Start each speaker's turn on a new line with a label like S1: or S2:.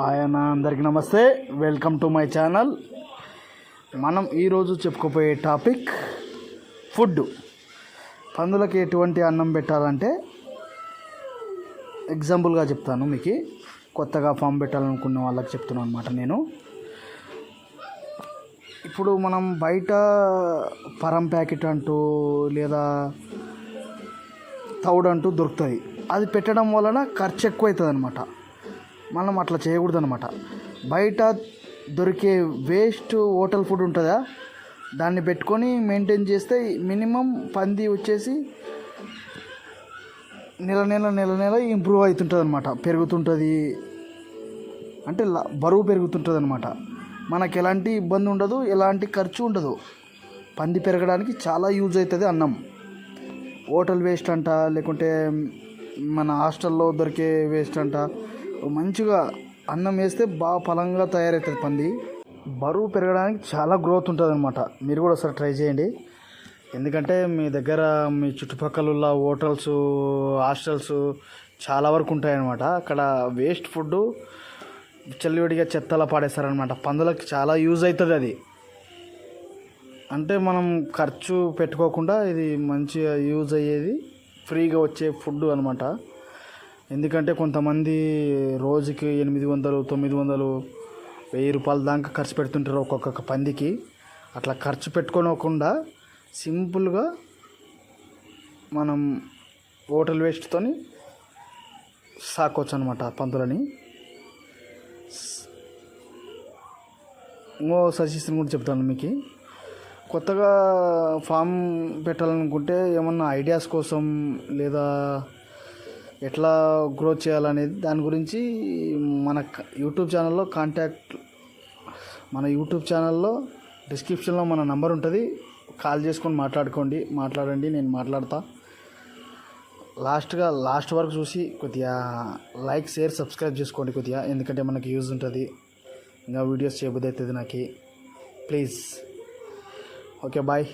S1: ఆయన అందరికీ నమస్తే. వెల్కమ్ టు మై ఛానల్ మనం ఈరోజు చెప్పుకోపోయే టాపిక్ ఫుడ్. పందులకి ఎటువంటి అన్నం పెట్టాలంటే ఎగ్జాంపుల్గా చెప్తాను మీకు. కొత్తగా ఫామ్ పెట్టాలనుకున్న వాళ్ళకి చెప్తున్నాను అనమాట నేను. ఇప్పుడు మనం బయట పరం ప్యాకెట్ అంటూ లేదా తౌడు అంటూ దొరుకుతుంది అది పెట్టడం వలన ఖర్చు ఎక్కువ అవుతుంది అనమాట మనం అట్లా చేయకూడదు అనమాట బయట దొరికే వేస్ట్ హోటల్ ఫుడ్ ఉంటుందా? దాన్ని పెట్టుకొని మెయింటైన్ చేస్తే మినిమం పంది వచ్చేసి నెల నెల నెల నెల ఇంప్రూవ్ అవుతుంటుంది అనమాట పెరుగుతుంటుంది. అంటే బరువు పెరుగుతుంటుంది అనమాట మనకు ఎలాంటి ఇబ్బంది ఉండదు ఎలాంటి ఖర్చు ఉండదు. పంది పెరగడానికి చాలా యూజ్ అవుతుంది అన్నం. హోటల్ వేస్ట్ అంట లేకుంటే మన హాస్టల్లో దొరికే వేస్ట్ అంట మంచిగా అన్నం వేస్తే బాగా ఫలంగా తయారవుతుంది పంది. బరువు పెరగడానికి చాలా గ్రోత్ ఉంటుంది అనమాట మీరు కూడా ఒకసారి ట్రై చేయండి. ఎందుకంటే మీ దగ్గర మీ చుట్టుపక్కల ఉన్న హోటల్స్ హాస్టల్స్ చాలా వరకు ఉంటాయన్నమాట. అక్కడ వేస్ట్ ఫుడ్ చెల్లివిడిగా చెత్తలా పాడేస్తారనమాట పందులకు చాలా యూజ్ అవుతుంది అది. అంటే మనం ఖర్చు పెట్టుకోకుండా ఇది మంచిగా యూజ్ అయ్యేది ఫ్రీగా వచ్చే ఫుడ్ అనమాట ఎందుకంటే కొంతమంది రోజుకి ఎనిమిది వందలు తొమ్మిది వందలు వెయ్యి రూపాయల దాకా ఖర్చు పెడుతుంటారు ఒక్కొక్క పందికి. అట్లా ఖర్చు పెట్టుకోనకుండా సింపుల్గా మనం హోటల్ వేస్ట్తో సాకోవచ్చు అనమాట పందులని. ఇంకో సజెషన్ కూడా చెప్తాను మీకు. కొత్తగా ఫామ్ పెట్టాలనుకుంటే ఏమన్నా ఐడియాస్ కోసం లేదా ఎట్లా గ్రోత్ చేయాలనేది దాని గురించి మన యూట్యూబ్ ఛానల్లో కాంటాక్ట్ మన యూట్యూబ్ ఛానల్లో డిస్క్రిప్షన్లో మన నంబర్ ఉంటుంది. కాల్ చేసుకొని మాట్లాడుకోండి. మాట్లాడండి నేను మాట్లాడతా. లాస్ట్గా లాస్ట్ వరకు చూసి కొద్దిగా లైక్ షేర్ సబ్స్క్రైబ్ చేసుకోండి కొద్దిగా. ఎందుకంటే మనకి యూజ్ ఉంటుంది. ఇంకా వీడియోస్ చేయబుద్ధి అవుతుంది నాకు. Please okay bye